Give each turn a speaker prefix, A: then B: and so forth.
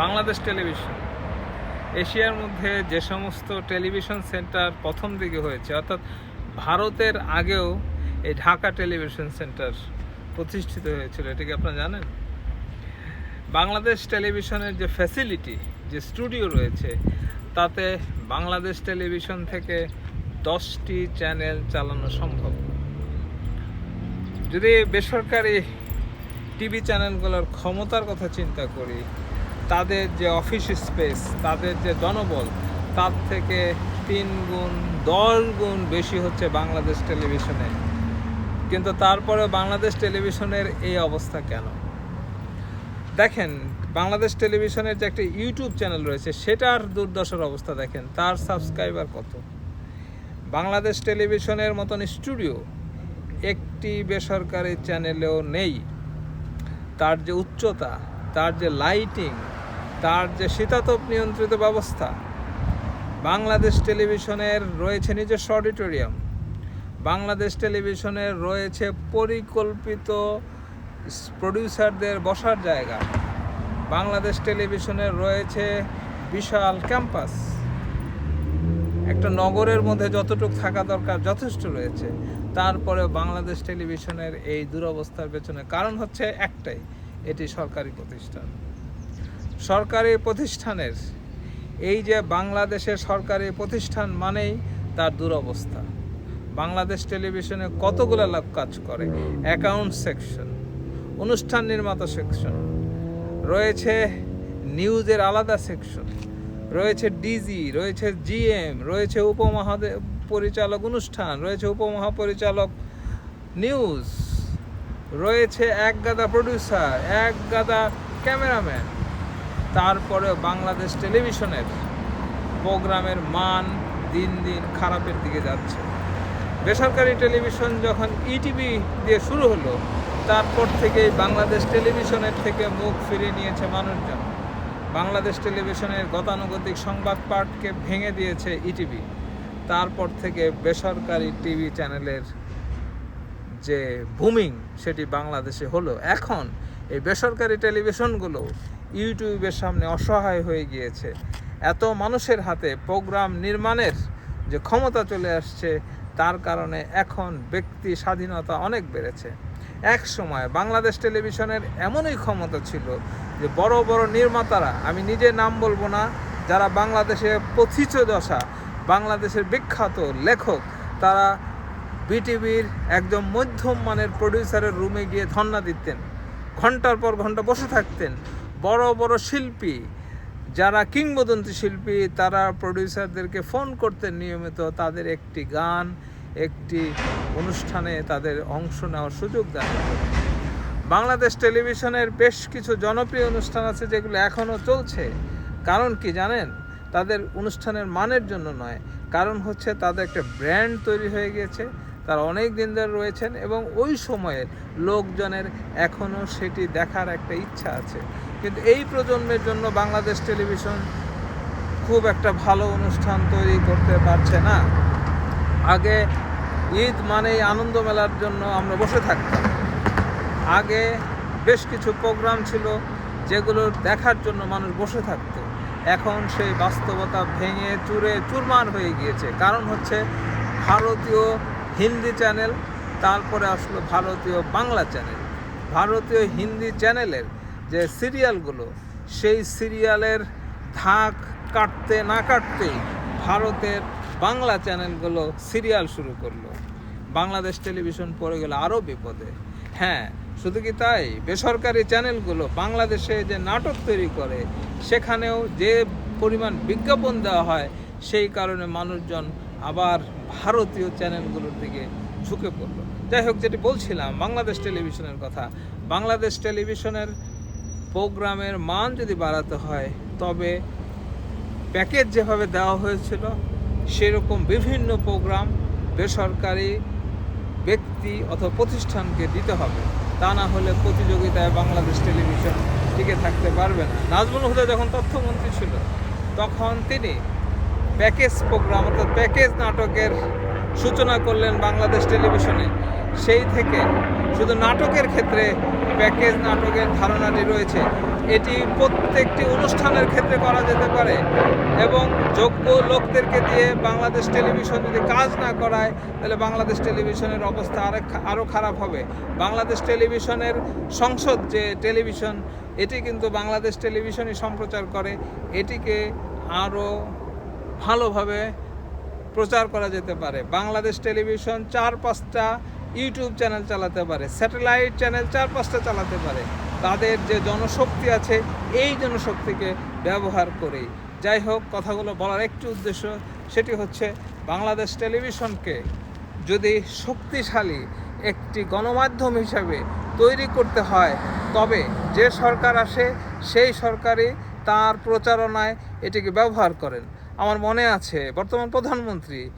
A: Bangladesh television. এশিয়ার মধ্যে যে সমস্ত টেলিভিশন সেন্টার প্রথম দিকে হয়েছে, অর্থাৎ ভারতের আগেও এই ঢাকা টেলিভিশন সেন্টার প্রতিষ্ঠিত হয়েছিল, এটা কি আপনারা জানেন? বাংলাদেশ টেলিভিশনের যে ফ্যাসিলিটি যে স্টুডিও রয়েছে, তাতে বাংলাদেশ টেলিভিশন থেকে দশটি চ্যানেল চালানো সম্ভব। যদি বেসরকারি টিভি চ্যানেলগুলোর ক্ষমতার কথা চিন্তা করি তাদের যে অফিস স্পেস তাদের যে জনবল, তার থেকে তিন গুণ, দশ গুণ বেশি হচ্ছে বাংলাদেশ টেলিভিশনে কিন্তু তারপরে বাংলাদেশ টেলিভিশনের এই অবস্থা কেন? দেখেন, বাংলাদেশ টেলিভিশনের যে একটা ইউটিউব চ্যানেল রয়েছে, সেটার দুর্দশার অবস্থা দেখেন, তার সাবস্ক্রাইবার কত? বাংলাদেশ টেলিভিশনের মতন স্টুডিও একটি বেসরকারি চ্যানেলেও নেই। তার যে উচ্চতা, তার যে লাইটিং তার যে শীতাতপ নিয়ন্ত্রিত ব্যবস্থা, বাংলাদেশ টেলিভিশনের রয়েছে নিজস্ব অডিটোরিয়াম। বাংলাদেশ টেলিভিশনের রয়েছে পরিকল্পিত প্রডিউসারদের বসার জায়গা। বাংলাদেশ টেলিভিশনের রয়েছে বিশাল ক্যাম্পাস। একটা নগরের মধ্যে যতটুকু থাকা দরকার যথেষ্ট রয়েছে। তারপরে বাংলাদেশ টেলিভিশনের এই দুরবস্থার পেছনে কারণ হচ্ছে একটাই, এটি সরকারি প্রতিষ্ঠান। সরকারি প্রতিষ্ঠানের, এই যে বাংলাদেশের সরকারি প্রতিষ্ঠান মানেই তার দুরবস্থা। বাংলাদেশ টেলিভিশনে কতগুলো লোক কাজ করে? অ্যাকাউন্ট সেকশন অনুষ্ঠান নির্মাতা সেকশন রয়েছে নিউজের আলাদা সেকশন রয়েছে ডিজি রয়েছে জিএম রয়েছে উপমহাদে, পরিচালক অনুষ্ঠান, রয়েছে উপমহাপরিচালক নিউজ রয়েছে এক গাদা প্রডিউসার এক গাদা ক্যামেরাম্যান তারপরে বাংলাদেশ টেলিভিশনের প্রোগ্রামের মান দিন দিন খারাপের দিকে যাচ্ছে। বেসরকারি টেলিভিশন যখন ইটিভি দিয়ে শুরু হলো, তারপর থেকেই বাংলাদেশ টেলিভিশনের থেকে মুখ ফিরিয়ে নিয়েছে মানুষজন। বাংলাদেশ টেলিভিশনের গতানুগতিক সংবাদ পাঠকে ভেঙে দিয়েছে ইটিভি তারপর থেকে বেসরকারি টিভি চ্যানেলের যে বুমিং সেটি বাংলাদেশে হলো। এখন এই বেসরকারি টেলিভিশনগুলো ইউটিউবের সামনে অসহায় হয়ে গিয়েছে। এত মানুষের হাতে প্রোগ্রাম নির্মাণের যে ক্ষমতা চলে আসছে, তার কারণে এখন ব্যক্তি স্বাধীনতা অনেক বেড়েছে। এক সময় বাংলাদেশ টেলিভিশনের এমনই ক্ষমতা ছিল যে বড় বড় নির্মাতারা, আমি নিজে নাম বলব না, যারা বাংলাদেশে পথিত দশা, বাংলাদেশের বিখ্যাত লেখক, তারা বিটিভির একদম মধ্যম মানের প্রডিউসারের রুমে গিয়ে ধর্ণা দিতেন। ঘণ্টার পর ঘণ্টা বসে থাকতেন। বড় বড় শিল্পী, যারা কিংবদন্তি শিল্পী, তারা প্রডিউসারদেরকে ফোন করতেন নিয়মিত তাদের একটি গান, একটি অনুষ্ঠানে তাদের অংশ নেওয়ার সুযোগ দেন। বাংলাদেশ টেলিভিশনের বেশ কিছু জনপ্রিয় অনুষ্ঠান আছে যেগুলো এখনও চলছে। কারণ কি জানেন? তাদের অনুষ্ঠানের মানের জন্য নয়। কারণ হচ্ছে তাদের একটা ব্র্যান্ড তৈরি হয়ে গিয়েছে। তারা অনেক দিন ধরে রয়েছেন এবং ওই সময়ের লোকজনের এখনও সেটি দেখার একটা ইচ্ছা আছে। কিন্তু এই প্রজন্মের জন্য বাংলাদেশ টেলিভিশন খুব একটা ভালো অনুষ্ঠান তৈরি করতে পারছে না। আগে ঈদ মানেই আনন্দ মেলার জন্য আমরা বসে থাকতাম। আগে বেশ কিছু প্রোগ্রাম ছিল যেগুলো দেখার জন্য মানুষ বসে থাকতো। এখন সেই বাস্তবতা ভেঙে চুরে চুরমার হয়ে গিয়েছে। কারণ হচ্ছে ভারতীয় হিন্দি চ্যানেল, তারপরে আসলো ভারতীয় বাংলা চ্যানেল। ভারতীয় হিন্দি চ্যানেলের যে সিরিয়ালগুলো, সেই সিরিয়ালের ধাক কাটতে না কাটতেই ভারতের বাংলা চ্যানেলগুলো সিরিয়াল শুরু করল। বাংলাদেশ টেলিভিশন পড়ে গেল আরও বিপদে। হ্যাঁ শুধু কি তাই? বেসরকারি চ্যানেলগুলো বাংলাদেশে যে নাটক তৈরি করে, সেখানেও যে পরিমাণ বিজ্ঞাপন দেওয়া হয়, সেই কারণে মানুষজন আবার ভারতীয় চ্যানেলগুলোর দিকে ঝুঁকে পড়ল। যাই হোক, যেটি বলছিলাম, বাংলাদেশ টেলিভিশনের কথা। বাংলাদেশ টেলিভিশনের প্রোগ্রামের মান যদি বাড়াতে হয়, তবে প্যাকেজ যেভাবে দেওয়া হয়েছিল, সেরকম বিভিন্ন প্রোগ্রাম বেসরকারি ব্যক্তি অথবা প্রতিষ্ঠানকে দিতে হবে। তা না হলে প্রতিযোগিতায় বাংলাদেশ টেলিভিশন টিকে থাকতে পারবে না। নাজমুল হুদা যখন তথ্যমন্ত্রী ছিল, তখন তিনি প্যাকেজ প্রোগ্রাম, অর্থাৎ প্যাকেজ নাটকের সূচনা করলেন বাংলাদেশ টেলিভিশনে। সেই থেকে শুধু নাটকের ক্ষেত্রে প্যাকেজ নাটকের ধারণাটি রয়েছে। এটি প্রত্যেকটি অনুষ্ঠানের ক্ষেত্রে করা যেতে পারে এবং যোগ্য লোকদেরকে দিয়ে বাংলাদেশ টেলিভিশন যদি কাজ না করায়, তাহলে বাংলাদেশ টেলিভিশনের অবস্থা আরেক আরও খারাপ হবে। বাংলাদেশ টেলিভিশনের সংসদ যে টেলিভিশন, এটি কিন্তু বাংলাদেশ টেলিভিশনই সম্প্রচার করে। এটিকে আরও ভালোভাবে প্রচার করা যেতে পারে। বাংলাদেশ টেলিভিশন চার পাঁচটা ইউটিউব চ্যানেল চালাতে পারে, স্যাটেলাইট চ্যানেল চার পাঁচটা চালাতে পারে। তাদের যে জনশক্তি আছে, এই জনশক্তিকে ব্যবহার করেই। যাই হোক, কথাগুলো বলার একটি উদ্দেশ্য সেটি হচ্ছে, বাংলাদেশ টেলিভিশনকে যদি শক্তিশালী একটি গণমাধ্যম হিসাবে তৈরি করতে হয়, তবে যে সরকার আসে, সেই সরকারই তার প্রচারণায় এটিকে ব্যবহার করেন। আমার মনে আছে। বর্তমান প্রধানমন্ত্রী